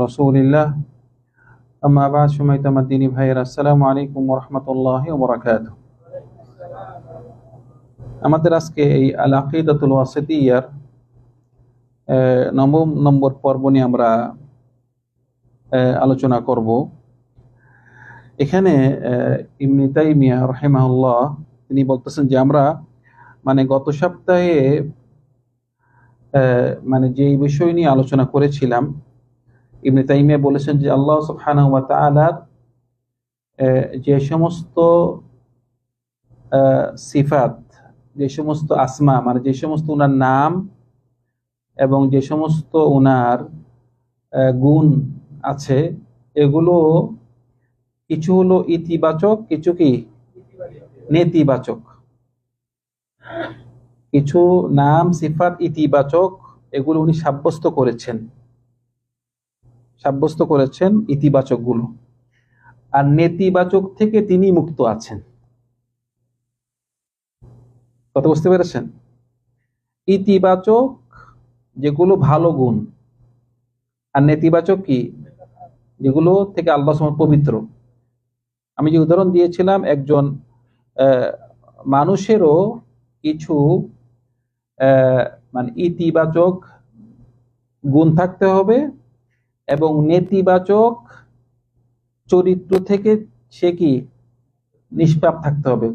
রসুলিল্লাহ আম্মা বাদ সময়ত দিনী ভাইয়ের আসসালামু আলাইকুম রহমতুল্লাহ বরাকাত আমাদের আজকে এই আল আকিদাতুল নবম নম্বর পর্ব নিয়ে আমরা আলোচনা করব এখানে রহিমাহুল্লাহ তিনি বলতেছেন যে আমরা মানে গত সপ্তাহে মানে যে বিষয় নিয়ে আলোচনা করেছিলাম ইবনে তাইমিয়া বলেছেন যে আল্লাহ আহ, যে সমস্ত সিফাত যে সমস্ত আসমা মানে যে সমস্ত ওনার নাম এবং যে সমস্ত ওনার গুণ আছে এগুলো কিছু হলো ইতিবাচক কিছু কি? নেতিবাচক। কিছু নাম সিফাত ইতিবাচক এগুলো উনি সাব্যস্ত করেছেন। সাব্যস্ত করেছেন ইতিবাচকগুলো আর নেতিবাচক থেকে তিনি মুক্ত আছেন। কথা বুঝতে পেরেছেন? ইতিবাচক যেগুলো ভালো গুণ, আর নেতিবাচক কি? যেগুলো থেকে আল্লাহ সময় পবিত্র। আমি যে উদাহরণ দিয়েছিলাম, একজন মানুষেরও কিছু মানে ইতিবাচক গুণ থাকতে হবে এবং নেতিবাচক চরিত্র থেকে সে কি নিষ্পাপ থাকতে হবে?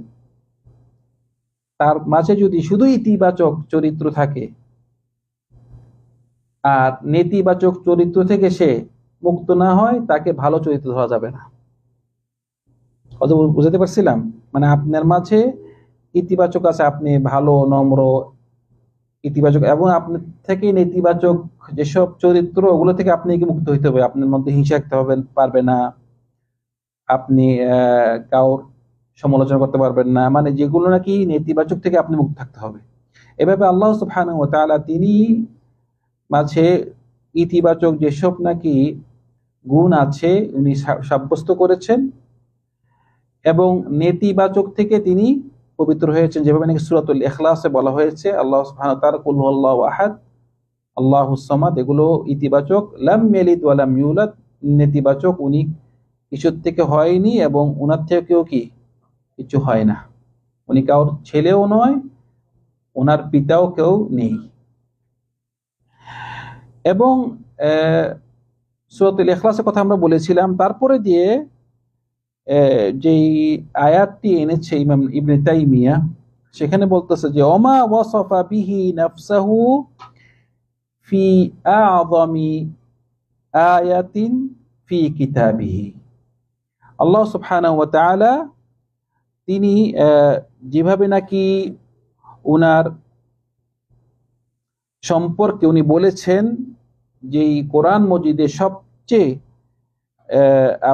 তার মাঝে যদি শুধু ইতিবাচক চরিত্র থাকে, আর নেতিবাচক চরিত্র থেকে সে মুক্ত না হয়, তাকে ভালো চরিত্র ধরা যাবে না। বুঝাতে পারছিলাম? মানে আপনার মাঝে ইতিবাচক আছে, আপনি ভালো, নম্র ইতিবাচক এবং আপনার থেকে নেতিবাচক যেসব চরিত্র, ওগুলো থেকে আপনি মুক্ত হইতে হবে? আপনার মধ্যে হিংসা রাখতে হবে পারবে না। আপনি কাউর সমালোচনা করতে পারবেন না। মানে যেগুলো নাকি নেতিবাচক থেকে আপনি মুক্ত থাকতে হবে। এভাবে আল্লাহ সুবহানাহু ওয়া তাআলা তিনি মাঝে ইতিবাচক যেসব নাকি গুণ আছে, উনি সাব্যস্ত করেছেন এবং নেতিবাচক থেকে তিনি পবিত্র হয়েছেন, যেভাবে নাকি সূরাতুল ইখলাসে বলা হয়েছে, আল্লাহ ওয়া তাআলা আহাদ, আল্লাহুস সামাদ, এগুলো ইতিবাচক, লাম ইয়ালিদ ওয়া ইউলাদ, নেতিবাচক, উনি কিছুর থেকে হয়নি এবং উনার থেকেও কি? কিছু হয় না। উনি কাউর ছেলেও নয় ওনার পিতাও কেউ নেই। এবং সুরতুল এখলাসের কথা আমরা বলেছিলাম, তারপরে দিয়ে যেই আয়াতটি এনেছে ইমাম ইবনে তাইমিয়া, সেখানে বলতেছে যে, ওমা ওয়াসাফা বিহি নাফসাহু ফি আযমি আয়াতিন ফি কিতাবিহি। আল্লাহ সুবহানাহু ওয়া তাআলা তিনি যেভাবে নাকি উনার সম্পর্কে উনি বলেছেন যে কোরআন মজিদে সবচেয়ে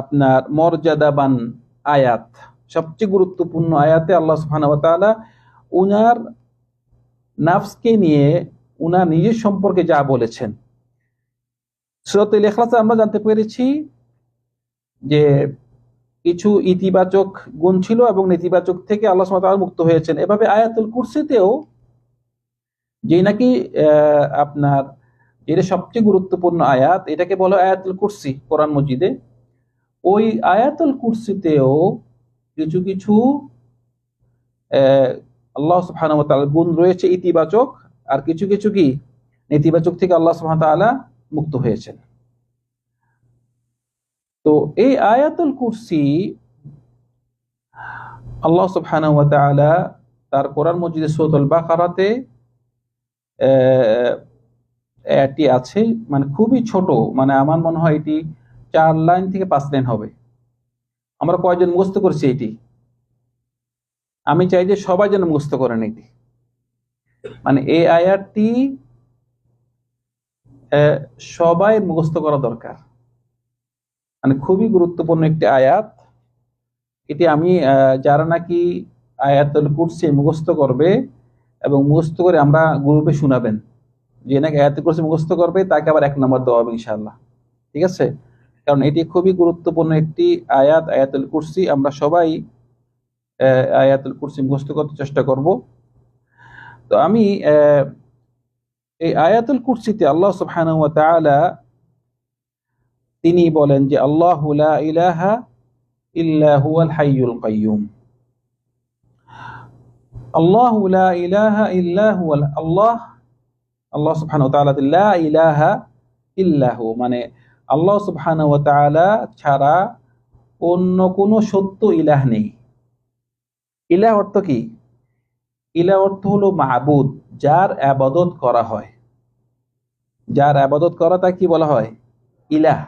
আপনার মর্যাদাবান আয়াত, সবচেয়ে গুরুত্বপূর্ণ আয়াতে আল্লাহ তাআলা উনার নাফসকে নিয়ে উনার নিজের সম্পর্কে যা বলেছেন। সূরাতুল ইখলাসে আমরা জানতে পেরেছি যে কিছু ইতিবাচক গুণ ছিল এবং নেতিবাচক থেকে আল্লাহ মুক্ত হয়েছেন। এভাবে আয়াতুল কুরসিতেও যে নাকি আপনার এটা সবচেয়ে গুরুত্বপূর্ণ আয়াত, এটাকে বলা আয়াতুল কুরসি, কোরআন মজিদে। ওই আয়াতুল কুরসিতেও কিছু কিছু আল্লাহ তাআলার গুণ রয়েছে ইতিবাচক, আর কিছু কিছু কি? নেতিবাচক থেকে আল্লাহ ওয়া মুক্ত হয়েছেন। তো এই আয়াতুল কুরসি আল্লাহ তাআলা তার কোরআন মজিদে সূরাতুল বাকারাতে এটি আছে মানে খুবই ছোট মানে আমার মনে হয় এটি চার লাইন থেকে পাঁচ লাইন হবে। আমরা কয়জন মুখস্থ করছি এটি? আমি চাই যে সবাই যেন মুখস্থ করেন এটি। মানে এই আয়াতটি সবাই মুখস্থ করা দরকার। মানে খুবই গুরুত্বপূর্ণ একটি আয়াত। এটি আমি যারা নাকি আয়াতুল কুরসি মুখস্থ করবে এবং মুখস্থ করে আমরা গ্রুপে শোনাবেন। যে নাকি আয়াতুল কুরসি মুখস্থ করবে, তাকে আবার এক নম্বর দেওয়া হবে ইনশাআল্লাহ। ঠিক আছে? কারণ এটি খুবই গুরুত্বপূর্ণ একটি আয়াত, আয়াতুল কুরসি। আমরা সবাই আয়াতুল কুরসি মুখস্থ করতে চেষ্টা করব। তো আমি এই আয়াতুল কুরসিতে আল্লাহ তাআলা তিনি বলেন যে, আল্লাহ ইলাহা হাইয়ুল কাইয়ুম। আল্লাহ ইলাহা আল্লাহ আল্লাহ লা ইলাহা ইল্লাহু মানে আল্লাহ সুবহানাহু ওয়া তাআলা ছাড়া অন্য কোনো সত্য ইলাহ নেই। ইলাহ অর্থ কি? ইলাহ অর্থ হলো মাহবুদ যার আবাদত করা হয়। যার আবাদত করা তা কি বলা হয়? ইলাহ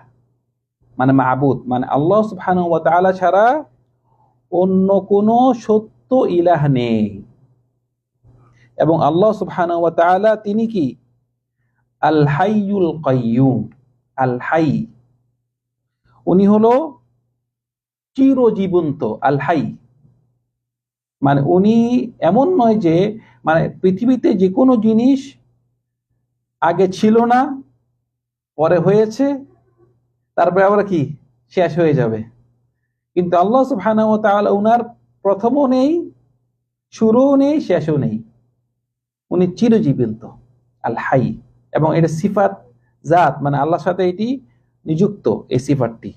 মানে মাহবুদ মানে আল্লাহ সুবহানাহু ওয়া তাআলা ছাড়া অন্য কোনো সত্য ইলাহ নেই। এবং আল্লাহ সুবহানাহু ওয়া তাআলা তিনি কি? আল হাইয়ুল কাইয়ুম আল হাই উনি হলো চিরজীবন্ত আল হাই মানে উনি এমন নয় যে মানে পৃথিবীতে যে কোনো জিনিস আগে ছিল না, পরে হয়েছে, তারপরে আবার কি? শেষ হয়ে যাবে। কিন্তু আল্লাহ সুবহানাহু তাআলা উনার প্রথমও নেই, শুরুও নেই, শেষও নেই। উনি চিরজীবন্ত, আল হাই। এবং এটা সিফাত জাত মানে আল্লাহর সাথে এটি নিযুক্ত, এই সিফাতটি।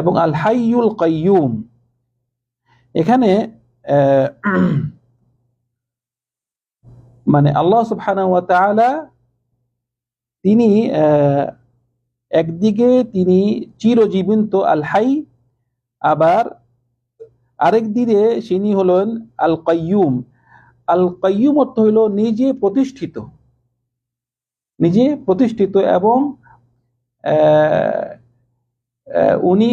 এবং আল হাইয়ুল কাইয়ুম, এখানে মানে আল্লাহ ওয়া তাআলা তিনি একদিকে তিনি চিরজীবন্ত, আল হাই, আবার আরেক দিকে তিনি হলেন আল কাইয়ুম। আল কাইয়ুম অর্থ হইল নিজে প্রতিষ্ঠিত। নিজে প্রতিষ্ঠিত এবং উনি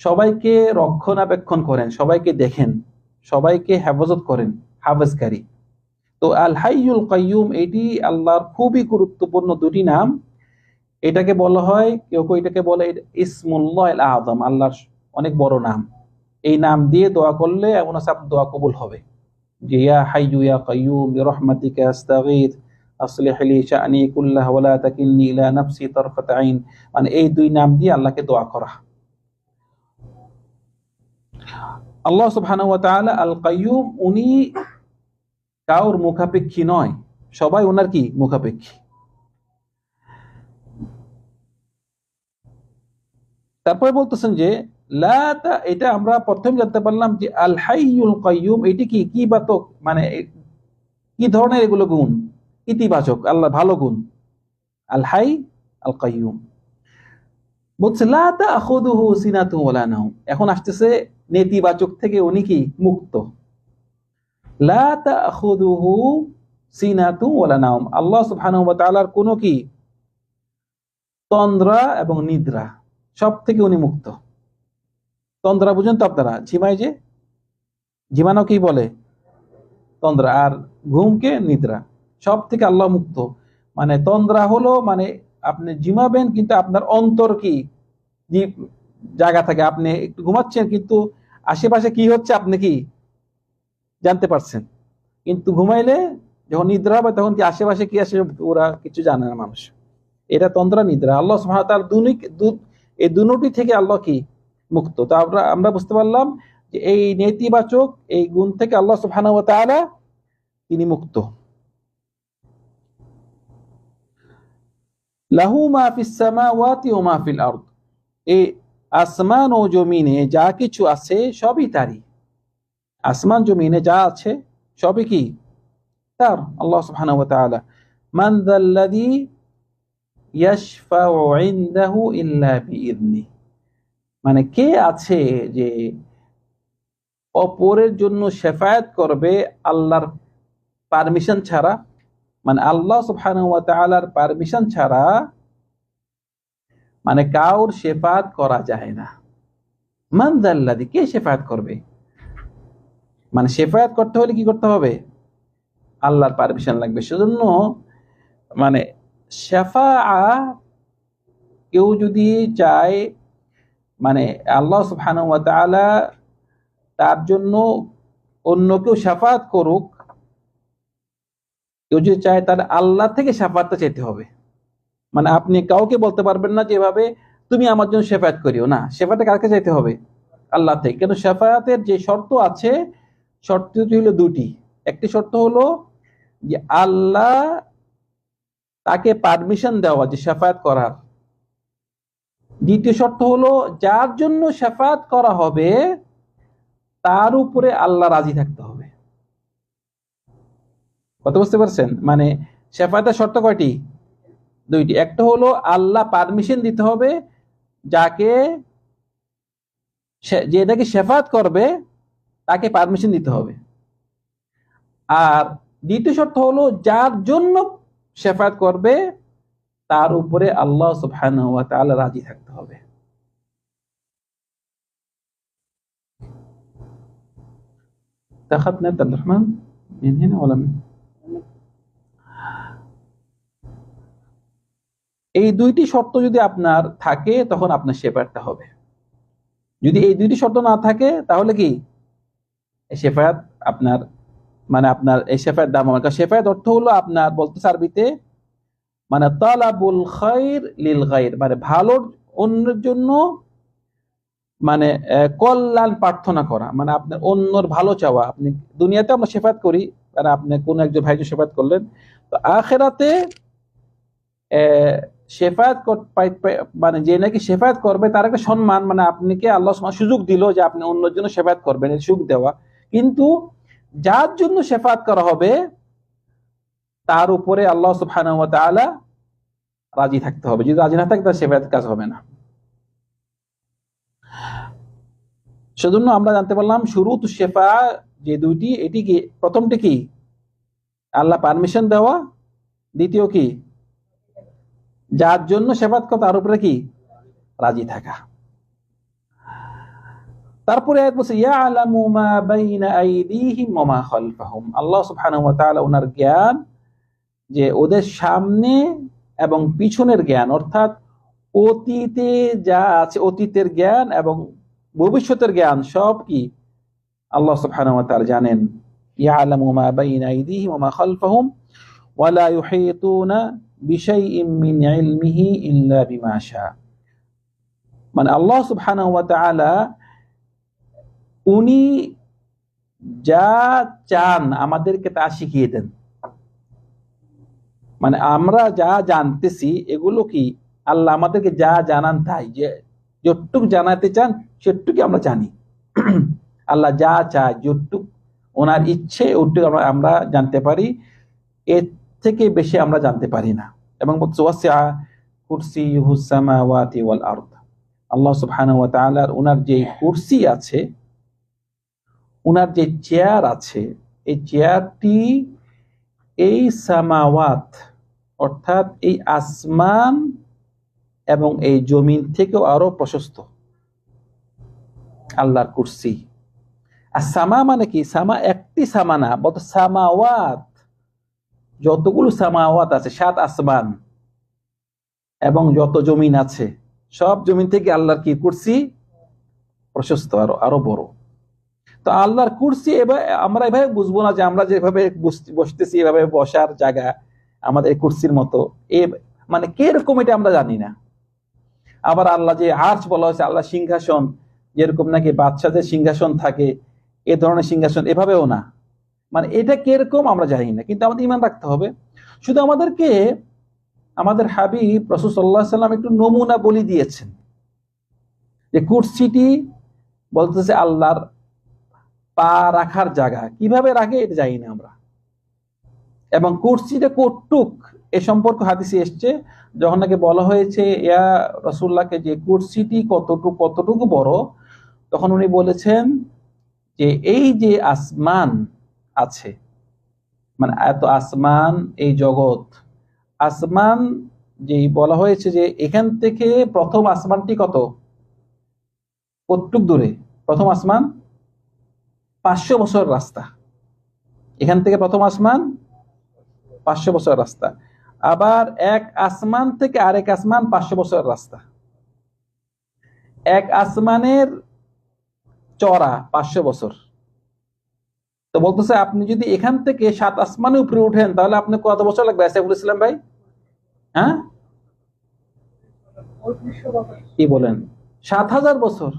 সবাইকে রক্ষণাবেক্ষণ করেন, সবাইকে দেখেন, সবাইকে হেফাজত করেন, হাফেজকারী। তো আল হাইয়ুল কাইয়ুম, এটি আল্লাহর খুবই গুরুত্বপূর্ণ দুটি নাম। এটাকে বলা হয়, কেউ কেউ এটাকে বলে ইসমুল্লাহ আল আজম আল্লাহর অনেক বড় নাম। এই নাম দিয়ে দোয়া করলে এমন আছে দোয়া কবুল হবে। যে, ইয়া হাইয়ু ইয়া কাইয়ুম, বিরহমাতিকা আস্তাগীথ আসলিহ লি শাআনি কুল্লাহ ওয়া লা তাকিলনি ইলা নাফসি তারফাত আইন। মানে এই দুই নাম দিয়ে আল্লাহকে দোয়া করা। আল্লাহ সুবহানাহু ওয়া তাআলা আল কাইয়ুম, উনি কাউর মুখাপেক্ষী নয়, সবাই ওনার কি? মুখাপেক্ষী। তারপরে বলতেছেন যে এটা আমরা প্রথম জানতে পারলাম যে আল হাইয়ুল কাইয়ুম, এটি কি? কি বাতক মানে কি ধরনের এগুলো গুণ? ইতিবাচক, আল্লাহ ভালো গুণ। আল হাই, আল কাইয়ুম। এখন আসতেছে নেতিবাচক থেকে উনি কি? মুক্ত। লা তাখুদুহু সিনাতু ওয়ালা নাওম। আল্লাহ সুবহানাহু ওয়া কি? তন্দ্রা এবং নিদ্রা সব থেকে উনি মুক্ত। তন্দ্রা বুঝেন তো আপনারা? ঝিমাই যে? ঝিমানো কি বলে? তন্দ্রা। আর ঘুমকে নিদ্রা। সব থেকে আল্লাহ মুক্ত। মানে তন্দ্রা হলো মানে আপনি জিমাবেন কিন্তু আপনার অন্তর কি? জায়গা থাকে, আপনি একটু ঘুমাচ্ছেন, কিন্তু আশেপাশে কি হচ্ছে, আপনি কি? জানতে পারছেন। কিন্তু ঘুমাইলে যখন নিদ্রা হবে, তখন কি আশেপাশে কি আসে ওরা কিছু জানে না মানুষ। এটা তন্দ্রা, নিদ্রা। আল্লাহ সুহাতাল এই দুটি থেকে আল্লাহ কি মুক্ত। তো আমরা আমরা বুঝতে পারলাম যে এই নেতিবাচক, এই গুণ থেকে আল্লাহ ওয়া তাআলা তিনি মুক্ত। লাহু মা সামাওয়াতি ওয়া মা ফিল এই আসমান ও জমিনে যা কিছু আছে সবই তারই। আসমান, জমিনে যা আছে সবই কি? তার, আল্লাহ সুবহানাহু ওয়া তাআলা। মান যাল্লাযী ইয়াশফাউ ইনদাহু ইল্লা মানে কে আছে যে অপরের জন্য শেফায়াত করবে আল্লাহর পারমিশন ছাড়া? মানে আল্লাহ তাআলার পারমিশন ছাড়া মানে কাউর শেফাত করা যায় না। মান দাল্লাদি, কে শেফায়াত করবে? মানে শেফায়াত করতে হলে কি করতে হবে? আল্লাহর পারমিশন লাগবে। সেজন্য মানে শেফা কেউ যদি চায় মানে আল্লাহ ওয়া তার জন্য অন্য কেউ সাফাত করুক, কেউ যদি চায় তার আল্লাহ থেকে সাফাতটা চাইতে হবে। মানে আপনি কাউকে বলতে পারবেন না যেভাবে তুমি আমার জন্য সেফায়াত করিও। না সেফাতে কাকে চাইতে হবে? আল্লাহ থেকে। কেন? সেফায়াতের যে শর্ত আছে, শর্তটি হলো দুটি। একটি শর্ত হলো যে আল্লাহ তাকে পারমিশন দেওয়া যে সেফায়াত করার। দ্বিতীয় শর্ত হলো, যার জন্য শেফাত করা হবে, তার উপরে আল্লাহ রাজি থাকতে হবে। কত বুঝতে পারছেন? মানে শেফাতের শর্ত কয়টি? দুইটি। একটা হলো, আল্লাহ পারমিশন দিতে হবে, যাকে যে নাকি শেফাত করবে, তাকে পারমিশন দিতে হবে। আর দ্বিতীয় শর্ত হলো, যার জন্য শেফাত করবে তার উপরে আল্লাহ সুবহানাহু ওয়া তাআলা রাজি থাকতে হবে أخذنا عبد الرحمن من هنا ولا من এই দুইটি শর্ত যদি আপনার থাকে তখন আপনার শেফায়াতটা হবে যদি এই দুইটি শর্ত না থাকে তাহলে কি এই শেফায়াত আপনার মানে আপনার এই শেফায়াত দাম হবে কারণ শেফায়াত অর্থ হলো আপনার বলতে আরবিতে মানে তালাবুল খাইর লিল গাইর মানে ভালো অন্যের জন্য মানে কল্যাণ প্রার্থনা করা মানে আপনার অন্যর ভালো চাওয়া। আপনি দুনিয়াতে আমরা শেফাত করি মানে আপনি কোন একজন ভাইকে সেফাত করলেন। তো আখেরাতে শেফায়াত মানে যে নাকি শেফায়াত করবে, তার একটা সম্মান মানে আপনাকে আল্লাহ সুযোগ দিল যে আপনি অন্যের জন্য শেফায়াত করবেন সুযোগ দেওয়া। কিন্তু যার জন্য শেফায়াত করা হবে তার উপরে আল্লাহ তাআলা রাজি থাকতে হবে। যদি রাজি না থাকে তার শেফায়াত কাজ হবে না। সেজন্য আমরা জানতে পারলাম শুরুত শেফা যে দুইটি, এটি কি, প্রথমটি কি? আল্লাহ পারমিশন দেওয়া। দ্বিতীয় কি? যার জন্য সেবাত করা তার উপরে কি? রাজি থাকা। তারপরে আল্লাহ সুবহানাহু ওনার জ্ঞান যে ওদের সামনে এবং পিছনের জ্ঞান, অর্থাৎ অতীতে যা আছে, অতীতের জ্ঞান এবং ভবিষ্যতের জ্ঞান, সব কি? আল্লাহ সুবহানাহু জানেন মিন আল্লাহ উনি যা চান আমাদেরকে তা শিখিয়ে দেন। মানে আমরা যা জানতেছি, এগুলো কি আল্লাহ আমাদেরকে যা জানান তাই যে যতটুক জানাতে চান সেটুকু আমরা জানি। আল্লাহ যা চায়, যতটুক ওনার ইচ্ছে, ওটুকু আমরা আমরা জানতে পারি। এর থেকে বেশি আমরা জানতে পারি না। এবং আল্লাহ সুবহানাহু ওনার যে কুরসি আছে ওনার যে চেয়ার আছে, এই চেয়ারটি এই সামাওয়াত অর্থাৎ এই আসমান এবং এই জমিন থেকেও আরও প্রশস্ত। আল্লাহর কুরসি। আর সামা মানে কি? সামা একটি সামা না বলতো সামাওয়াত। যতগুলো সামাওয়াত আছে, সাত আসমান এবং যত জমিন আছে, সব জমিন থেকে আল্লাহর কি কুরসি? প্রশস্ত, আরও আরও বড়। তো আল্লাহর কুরসি এবার আমরা এভাবে বুঝব না যে আমরা যেভাবে বস- বসতেছি, এভাবে বসার জায়গা। আমাদের কুরসির মতো। এ মানে কীরকম এটা আমরা জানি না। আবার আল্লাহ যে আর্চ বলা হয়েছে, আল্লাহ সিংহাসন, যেরকম নাকি বাচ্চাদের সিংহাসন থাকে, এ ধরনের সিংহাসন এভাবেও না। মানে এটা কীরকম আমরা জানি না, কিন্তু আমাদের ইমান রাখতে হবে। শুধু আমাদেরকে, আমাদের হাবিব রসুল সাল্লাহ সাল্লাম একটু নমুনা বলি দিয়েছেন। যে কুর্সিটি বলতেছে আল্লাহর পা রাখার জায়গা। কীভাবে রাখে এটা জানি না আমরা। এবং কুরসিটা কটুক এ সম্পর্ক হাদিসে এসছে, যখন নাকি বলা হয়েছে, ইয়া রসুল্লাহকে যে কুরসিটি কতটুকু কতটুকু বড়? তখন উনি বলেছেন যে, এই যে আসমান আছে মানে এত আসমান, এই জগৎ, আসমান যেই বলা হয়েছে যে, এখান থেকে প্রথম আসমানটি কত? কতটুক দূরে? প্রথম আসমান পাঁচশো বছর রাস্তা। এখান থেকে প্রথম আসমান পাঁচশো বছর রাস্তা। আবার এক আসমান থেকে আরেক আসমান পাঁচশো বছর রাস্তা। এক আসমানের চড়া পাঁচশো বছর। তো বলতেছে, আপনি যদি এখান থেকে সাত আসমানে উপরে উঠেন, তাহলে আপনি কত বছর লাগবে? আসাইফুল ইসলাম ভাই? হ্যাঁ? কি বলেন? সাত হাজার বছর।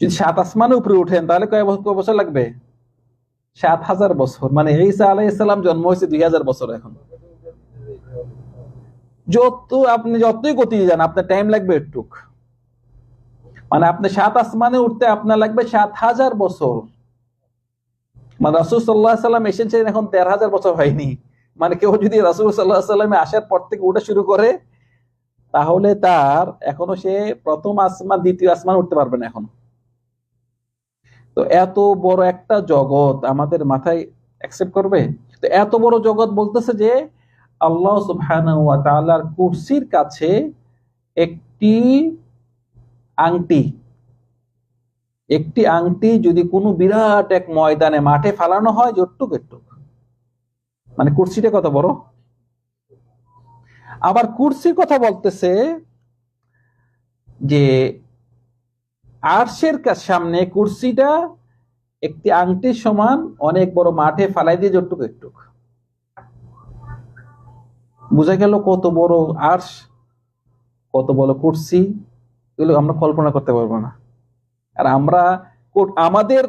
যদি সাত আসমানে উপরে উঠেন, তাহলে কয় বছর লাগবে? সাত হাজার বছর। মানে ঈসা আলাইহিস সালাম জন্ম হয়েছে দুই হাজার বছর এখন। যত আপনি যতই গতি যান, আপনার টাইম লাগবে একটুক। মানে আপনি সাত আসমানে উঠতে আপনার লাগবে সাত হাজার বছর। মানে রাসুল সাল্লাহ সাল্লাম এসেছেন এখন তেরো হাজার বছর হয়নি। মানে কেউ যদি রাসুল সাল্লাহ সাল্লামে আসার পর থেকে উঠে শুরু করে, তাহলে তার এখনও সে প্রথম আসমান, দ্বিতীয় আসমান উঠতে পারবে না এখনও। তো এত বড় একটা জগৎ আমাদের মাথায় অ্যাকসেপ্ট করবে? তো এত বড় জগৎ বলতেছে যে আল্লাহ ওয়া তাআলার কুরসির কাছে একটি আংটি একটি আংটি যদি কোনো বিরাট এক ময়দানে মাঠে ফালানো হয় জটটুক একটুক। মানে কুরসিটা কত বড়? আবার কুরসির কথা বলতেছে যে আরশের সামনে কুরসিটা একটি আংটির সমান অনেক বড় মাঠে ফালাই দিয়ে জটটুক একটুক। বোঝা গেল কত বড় আর্শ, কত বড় কুরসি, এগুলো আমরা কল্পনা করতে পারব না। আর আমরা আমাদের,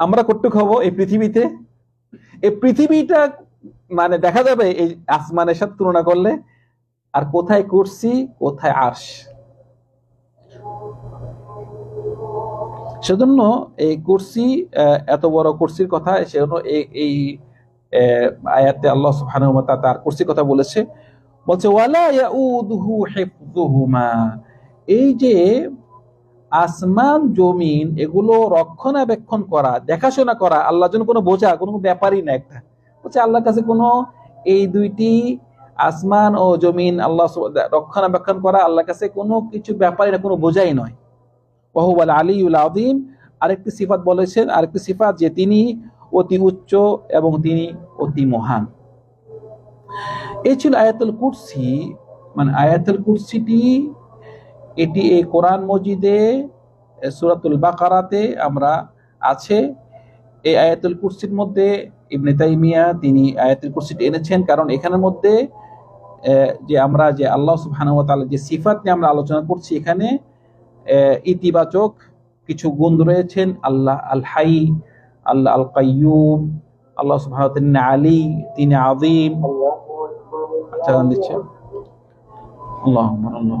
আমরা কটুক হব এই পৃথিবীতে? এই পৃথিবীটা মানে দেখা যাবে এই আসমানের সাথে তুলনা করলে, আর কোথায় কুরসি, কোথায় আর্শ। সেজন্য এই কুরসি এত বড় কুরসির কথা, সেজন্য এই আয়াতে আল্লাহ সুবহানাহু ওয়া তার কুরসির কথা বলেছে। বলছে, ওয়ালা এই যে আসমান, জমিন, এগুলো রক্ষণাবেক্ষণ করা, দেখাশোনা করা, আল্লাহর জন্য কোনো বোঝা, কোনো ব্যাপারই না একটা। বলছে, আল্লাহর কাছে কোনো, এই দুইটি আসমান ও জমিন আল্লাহ রক্ষণাবেক্ষণ করা, আল্লাহর কাছে কোনো কিছু ব্যাপারই না, কোনো বোঝাই নয়। ওহুবাল আলিউল আদিম আরেকটি সিফাত বলেছেন, আরেকটি সিফাত যে তিনি অতি উচ্চ এবং তিনি অতি মহান। এই ছিল আয়াতুল কুরসি। মানে আয়াতুল কুরসিটি, এটি এই কোরআন মজিদে সুরাতুল বাকারাতে আমরা আছে। এই আয়াতুল কুরসির মধ্যে ইবনে তাইমিয়া তিনি আয়াতুল কুরসিটি এনেছেন, কারণ এখানের মধ্যে যে আমরা, যে আল্লাহ সুবহানাহু যে সিফাত নিয়ে আমরা আলোচনা করছি এখানে ইতিবাচক কিছু গুণ রয়েছেন। আল্লাহ আল হাই আল্লাহ আল কাইয়ুম আল্লাহ সুবহানাহু ওয়া তাআলা তিনি আলী, তিনি আযীম। আচ্ছা গান দিচ্ছে আল্লাহ আল্লাহ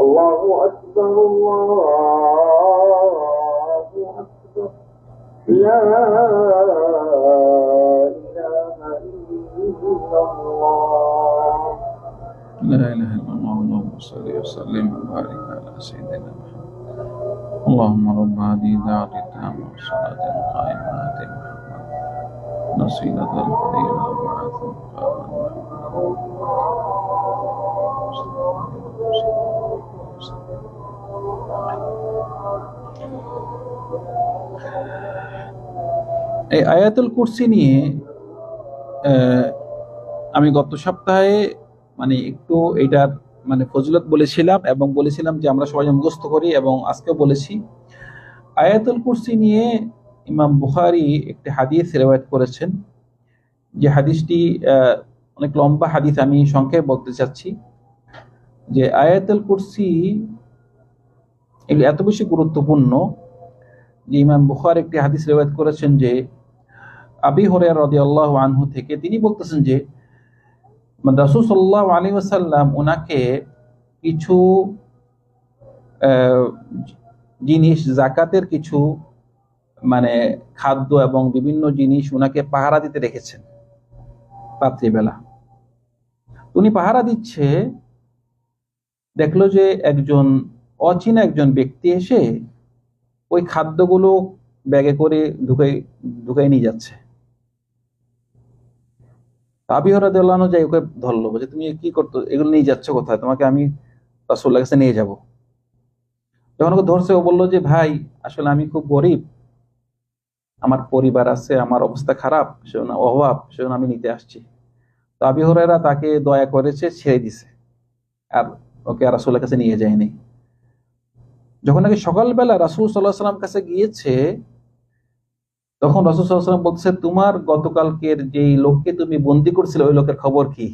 الله أكبر الله أكبر. لا إله إلا الله. لا إله إلا الله اللهم صل وسلم وبارك على سيدنا محمد. اللهم رب هذه الدعوة التامة والصلاة القائمة آت محمد. نصيلة الفضيلة وبعث مقاما এই আয়াতুল কুরসি নিয়ে আমি গত সপ্তাহে মানে একটু এটার মানে ফজিলত বলেছিলাম এবং বলেছিলাম যে আমরা সবাই মুখস্থ করি এবং আজকেও বলেছি। আয়াতুল কুরসি নিয়ে ইমাম বুখারি একটি হাদিস রেওয়ায়ত করেছেন। যে হাদিসটি অনেক লম্বা হাদিস আমি সংক্ষেপে বলতে চাচ্ছি। যে আয়াতুল কুরসি এগুলো এত বেশি গুরুত্বপূর্ণ যে ইমাম বুখার একটি হাদিস রেওয়ায়ত করেছেন যে আবি হরিয়ার আল্লাহ আনহু থেকে তিনি বলতেছেন যে রাসূল সাল্লাল্লাহু আলাইহি ওয়াসাল্লাম ওনাকে কিছু জিনিস জাকাতের কিছু মানে খাদ্য এবং বিভিন্ন জিনিস ওনাকে পাহারা দিতে রেখেছেন রাত্রিবেলা। উনি পাহারা দিচ্ছে, দেখল যে একজন অচেনা একজন ব্যক্তি এসে ওই খাদ্যগুলো ব্যাগে করে ঢুকাই ঢুকাই নিয়ে যাচ্ছে। আবি হরাদিল্লাহ যাই, ওকে ধরলো বলছে, তুমি কি করতো, এগুলো নিয়ে যাচ্ছ কোথায়? তোমাকে আমি রাসুল্লাহ কাছে নিয়ে যাব। যখন ওকে ধরছে, ও বলল যে, ভাই, আসলে আমি খুব গরিব। আমার পরিবার আছে, আমার অবস্থা খারাপ, সেজন্য অভাব, সেজন্য আমি নিতে আসছি। তো আবি হরাইরা তাকে দয়া করেছে, ছেড়ে দিছে। আর ওকে আর রাসুলের কাছে নিয়ে যায়নি। যখন নাকি সকালবেলা রাসুল সাল্লাহ সাল্লাম কাছে গিয়েছে, তখন রাসুল সাল্লাহ সাল্লাম বলছে, তোমার গতকালকের যেই লোককে তুমি বন্দি করছিলে, ওই লোকের খবর কি?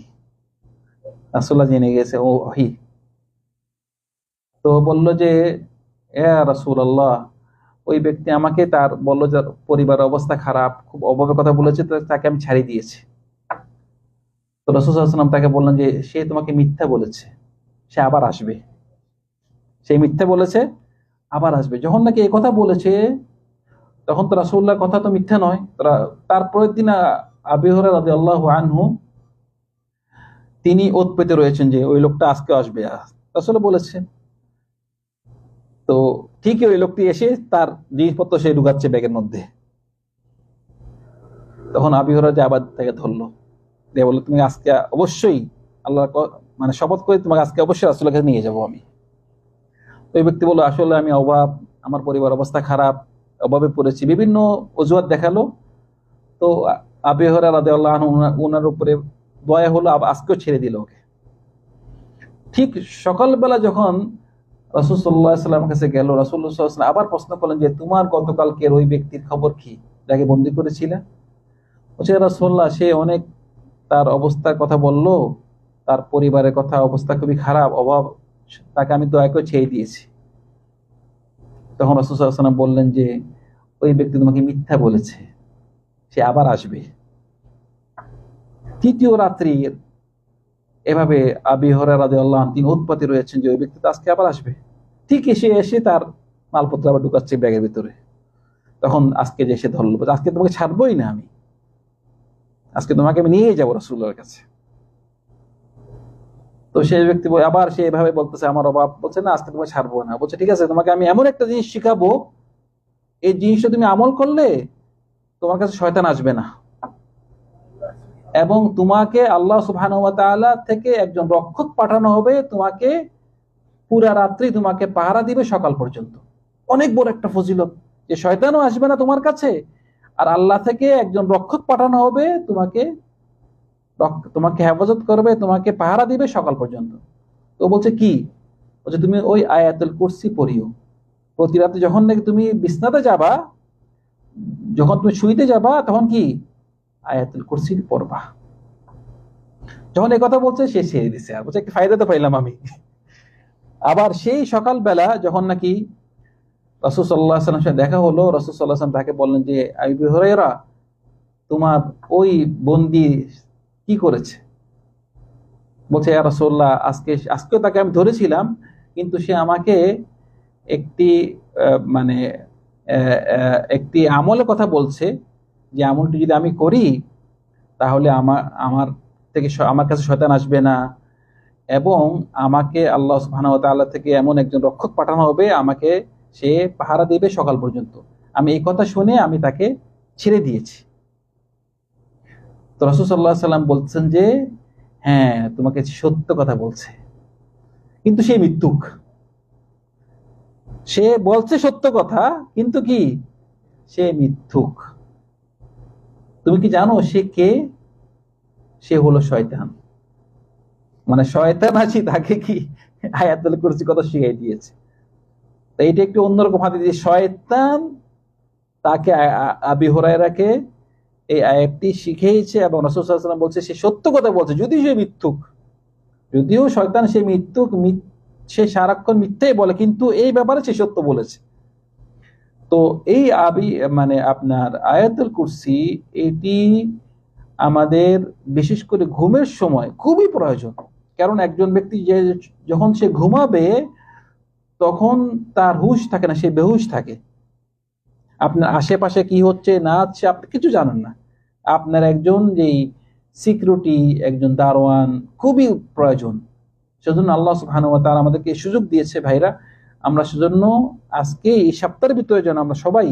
রাসুল্লাহ জেনে গেছে, ও হি তো বলল যে রাসুল আল্লাহ ওই ব্যক্তি আমাকে তার, বলল যে, পরিবারের অবস্থা খারাপ, খুব অভাবের কথা বলেছে তাকে আমি ছাড়িয়ে দিয়েছি। তো রসুল সাল্লাম তাকে বললেন যে, সে তোমাকে মিথ্যা বলেছে, সে আবার আসবে। সে মিথ্যা বলেছে আবার আসবে। যখন নাকি এই কথা বলেছে, তখন তো রাসুল্লাহর কথা তো মিথ্যা নয়। তারা তারপরের দিন আবিহরা রাজি আল্লাহ আনহু, তিনি ওত পেতে রয়েছেন যে ওই লোকটা আজকে আসবে। আসলে বলেছে, তো ঠিকই ওই লোকটি এসে তার জিনিসপত্র সে ঢুকাচ্ছে ব্যাগের মধ্যে। তখন আবিহরা যে আবার তাকে ধরলো। দিয়ে বলল, তুমি আজকে অবশ্যই আল্লাহ মানে শপথ করে তোমাকে আজকে অবশ্যই রাসুলের কাছে নিয়ে যাব আমি। ওই ব্যক্তি বলল, আসলে আমি অভাব আমার পরিবার অবস্থা খারাপ, অভাবে পড়েছি। বিভিন্ন অজুহাত দেখাল। তো আবেহরা আল্লাহ ওনার উপরে দয়া হলো আজকেও ছেড়ে দিল ওকে। ঠিক সকালবেলা যখন রসুল সাল্লাহ সাল্লামের কাছে গেল রসুল্লাহ আবার প্রশ্ন করলেন যে, তোমার গতকালকের ওই ব্যক্তির খবর কি, যাকে বন্দি করেছিলে? বলছে রসল্লাহ সে অনেক তার অবস্থার কথা বলল, তার পরিবারের কথা, অবস্থা খুবই খারাপ, অভাব তাকে আমি দয়া করে ছেড়ে দিয়েছি। তখন রসুলাম বললেন যে, ওই ব্যক্তি তোমাকে মিথ্যা বলেছে, সে আবার আসবে। তৃতীয় রাত্রি এভাবে আবি হরারাদে আল্লাহ তিনি উৎপত্তি রয়েছেন যে, ওই ব্যক্তি তো আজকে আবার আসবে। ঠিক এসে এসে তার মালপত্র আবার ঢুকাচ্ছে ব্যাগের ভিতরে। তখন আজকে যে এসে ধরল, আজকে তোমাকে ছাড়বোই না আমি। আজকে তোমাকে আমি নিয়ে যাব রসুল্লার কাছে। তো সেই ব্যক্তি আবার সে এভাবে বলতেছে, আমার অভাব। বলছে, না, আজকে তোমাকে ছাড়বো না। বলছে, ঠিক আছে, তোমাকে আমি এমন একটা জিনিস শিখাবো, এই জিনিসটা তুমি আমল করলে তোমার কাছে শয়তান আসবে না। এবং তোমাকে আল্লাহ সুবহান থেকে একজন রক্ষক পাঠানো হবে, তোমাকে পুরা রাত্রি তোমাকে পাহারা দিবে সকাল পর্যন্ত। অনেক বড় একটা ফজিলত যে শয়তানও আসবে না তোমার কাছে, আর আল্লাহ থেকে একজন রক্ষক পাঠানো হবে, তোমাকে তোমাকে হেফাজত করবে, তোমাকে পাহারা দিবে সকাল পর্যন্ত। তো বলছে, কি? বলছে, তুমি ওই আয়াতুল কুরসি পড়িও। প্রতি রাতে যখন নাকি তুমি বিছনাতে যাবা, যখন তুমি শুইতে যাবা, তখন কি? আয়াতুল কুরসি পড়বা। যখন এই কথা বলছে, সে ছেড়ে দিছে। আর বলছে, একটা ফায়দা তো পাইলাম আমি। আবার সেই সকালবেলা যখন নাকি রসুল সাল্লাহ সাল্লাম সাথে দেখা হলো, রসুল সাল্লাহ সাল্লাম তাকে বললেন যে আইবি হরাইরা তোমার ওই বন্দি কি করেছে? বলছে রসোল্লাহ আজকে, আজকেও তাকে আমি ধরেছিলাম, কিন্তু সে আমাকে একটি মানে একটি আমলের কথা বলছে যে আমলটি যদি আমি করি, তাহলে আমার আমার থেকে আমার কাছে শয়তান আসবে না। এবং আমাকে আল্লাহ সুবাহ থেকে এমন একজন রক্ষক পাঠানো হবে, আমাকে সে পাহারা দেবে সকাল পর্যন্ত। আমি এই কথা শুনে আমি তাকে ছেড়ে দিয়েছি। তো রসুল সাল্লাহ সাল্লাম বলছেন যে হ্যাঁ তোমাকে সত্য কথা বলছে। কিন্তু সে মৃত্যুক সে বলছে সত্য কথা, কিন্তু কি? সে মিথ্যুক। তুমি কি জানো সে কে? সে হলো শয়তান। মানে শয়তান আছি, তাকে কি আয়াতুল কুরসি কথা শিখাই দিয়েছে? তো এটা একটু অন্যরকম হাতে দিয়ে শয়তান তাকে আবি হরাইরাকে এই আয়াতটি শিখেইছে এবং রসুলাম বলছে, সে সত্য কথা বলছে, যদিও সে মিথ্যুক। যদিও শয়তান সে মিথ্যুক সে সারাক্ষণ মিথ্যাই বলে, কিন্তু এই ব্যাপারে সে সত্য বলেছে। তো এই আবি মানে আপনার আয়াতুল কুরসি, এটি আমাদের বিশেষ করে ঘুমের সময় খুবই প্রয়োজন। কারণ একজন ব্যক্তি যে যখন সে ঘুমাবে, তখন তার হুশ থাকে না, সে বেহুশ থাকে। আপনার আশেপাশে কি হচ্ছে, না হচ্ছে, আপনি কিছু জানেন না। আপনার একজন যেই সিকিউরিটি একজন দারোয়ান খুবই প্রয়োজন। সেজন্য আল্লাহ সুবহান তার আমাদেরকে সুযোগ দিয়েছে ভাইরা। আমরা সেজন্য আজকে এই সপ্তাহের ভিতরে যেন আমরা সবাই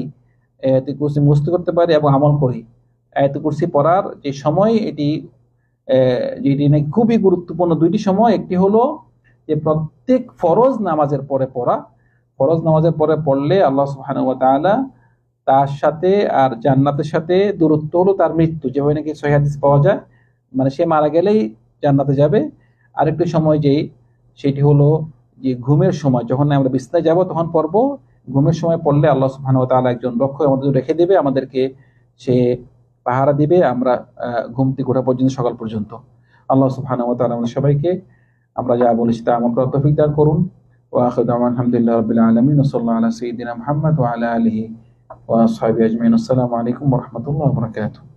এতে কুরসি মুস্ত করতে পারি এবং আমল করি। এত কুরসি পড়ার যে সময়, এটি যেটি নাকি খুবই গুরুত্বপূর্ণ দুইটি সময়। একটি হলো যে প্রত্যেক ফরজ নামাজের পরে পড়া। ফরজ নামাজের পরে পড়লে আল্লাহ সুবহানাহু ওয়া তাআলা তার সাথে আর জান্নাতের সাথে দূরত্ব হলো তার মৃত্যু। যেভাবে নাকি সহিহ হাদিস পাওয়া যায় মানে সে মারা গেলেই জান্নাতে যাবে। আরেকটি সময় যেই সেটি হলো যে ঘুমের সময় যখন আমরা বিছনায় যাব তখন পড়ব। ঘুমের সময় পড়লে আল্লাহ সুবহানাহু ওয়া একজন রক্ষক আমাদের রেখে দেবে আমাদেরকে সে পাহারা দিবে আমরা আহ, ঘুম থেকে ওঠা পর্যন্ত সকাল পর্যন্ত। আল্লাহ সুবহানাহু ওয়া আমাদের সবাইকে আমরা যা বলেছি তা আমার তৌফিক দান করুন। ওয়া আখিরু দাওয়ানা আলহামদুলিল্লাহি রাব্বিল আলামিন ওয়া সাল্লাল্লাহু আলা সাইয়্যিদিনা ওয়া আসহাবিহি আজমাইন আসসালামু আলাইকুম ওয়া রাহমাতুল্লাহি ওয়া বারাকাতুহু